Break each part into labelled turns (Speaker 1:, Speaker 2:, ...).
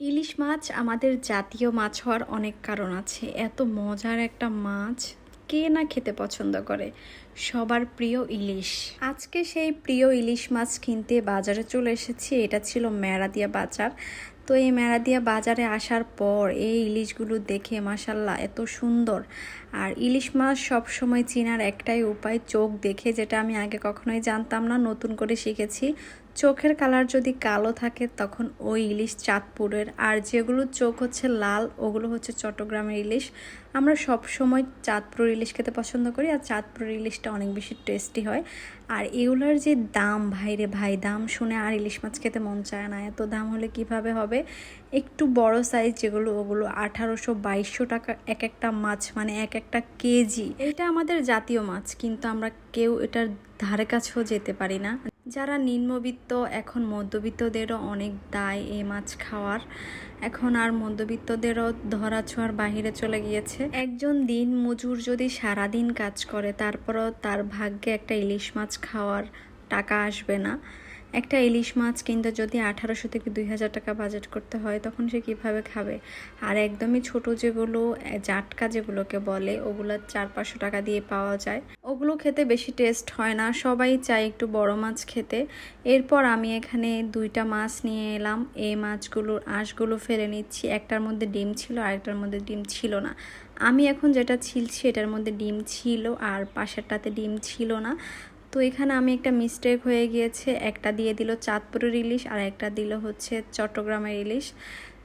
Speaker 1: ইলিশ মাছ আমাদের জাতীয় মাছ হওয়ার অনেক কারণ আছে। এত মজার একটা মাছ কে না খেতে পছন্দ করে? সবার প্রিয় ইলিশ। আজকে সেই প্রিয় ইলিশ মাছ কিনতে বাজারে চলে এসেছি। এটা ছিল মেরাদিয়া বাজার। তো এই মেরাদিয়া বাজারে আসার পর এই ইলিশগুলো দেখে মাসাল্লাহ এত সুন্দর। আর ইলিশ মাছ সবসময় চিনার একটাই উপায় চোখ দেখে, যেটা আমি আগে কখনোই জানতাম না, নতুন করে শিখেছি। চোখের কালার যদি কালো থাকে, তখন ওই ইলিশ চাঁদপুরের। আর যেগুলো চোখ হচ্ছে লাল, ওগুলো হচ্ছে চট্টগ্রামের ইলিশ। আমরা সব সময় চাঁদপুর ইলিশ খেতে পছন্দ করি, আর চাঁদপুর ইলিশটা অনেক বেশি টেস্টি হয়। আর এগুলোর যে দাম, ভাইরে ভাই, দাম শুনে আর ইলিশ মাছ খেতে মন চায় না। এত দাম হলে কীভাবে হবে? একটু বড় সাইজ যেগুলো, ওগুলো আঠারোশো বাইশশো টাকা এক একটা মাছ মানে এক একটা কেজি। এটা আমাদের জাতীয় মাছ, কিন্তু আমরা কেউ এটার ধারে কাছেও যেতে পারি না। যারা নিম্নবিত্ত, এখন মধ্যবিত্তদেরও অনেক দায় এই মাছ খাওয়ার। এখন আর মধ্যবিত্তদেরও ধরা ছোঁয়ার বাহিরে চলে গিয়েছে। একজন দিন মজুর যদি সারাদিন কাজ করে, তারপরও তার ভাগ্যে একটা ইলিশ মাছ খাওয়ার টাকা আসবে না। একটা ইলিশ মাছ কিনতে যদি আঠারোশো থেকে দুই হাজার টাকা বাজেট করতে হয়, তখন সে কীভাবে খাবে? আর একদমই ছোট যেগুলো জাটকা যেগুলোকে বলে, ওগুলো চার পাঁচশো টাকা দিয়ে পাওয়া যায়। ওগুলো খেতে বেশি টেস্ট হয় না, সবাই চায় একটু বড় মাছ খেতে। এরপর আমি এখানে দুইটা মাছ নিয়ে এলাম। এই মাছগুলোর আঁশগুলো ফেলে নিচ্ছি। একটার মধ্যে ডিম ছিল, আরেকটার মধ্যে ডিম ছিল না। আমি এখন যেটা ছিলছি, এটার মধ্যে ডিম ছিল, আর পাশেরটাতে ডিম ছিল না। তো এখানে আমি একটা মিস্টেক হয়ে গিয়েছে। একটা দিয়ে দিল চাঁদপুরের ইলিশ আর একটা দিল হচ্ছে চট্টগ্রামের ইলিশ।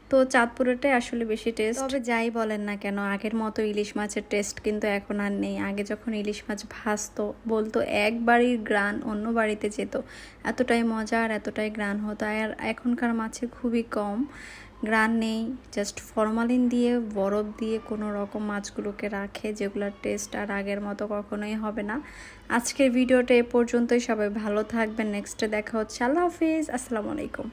Speaker 1: তো চাঁদপুরেরটাই আসলে বেশি টেস্ট তবে যাই বলেন না কেন, আগের মতো ইলিশ মাছের টেস্ট কিন্তু এখন আর নেই। আগে যখন ইলিশ মাছ ভাজতো, বলতো এক বাড়ির গ্রান অন্য বাড়িতে যেত। এতটাই মজা আর এতটাই গ্রান হতো। আর এখনকার মাছে খুবই কম। গ্রান নেই জাস্ট ফরমালিন দিয়ে, বরফ দিয়ে কোনো রকম মাছগুলোকে রাখে, যেগুলোর টেস্ট আর আগের মতো কখনোই হবে না। আজকের ভিডিওটা এ পর্যন্তই। সবাই ভালো থাকবেন। নেক্সটে দেখা হচ্ছে। আল্লাহ হাফিজ। আসসালামু আলাইকুম।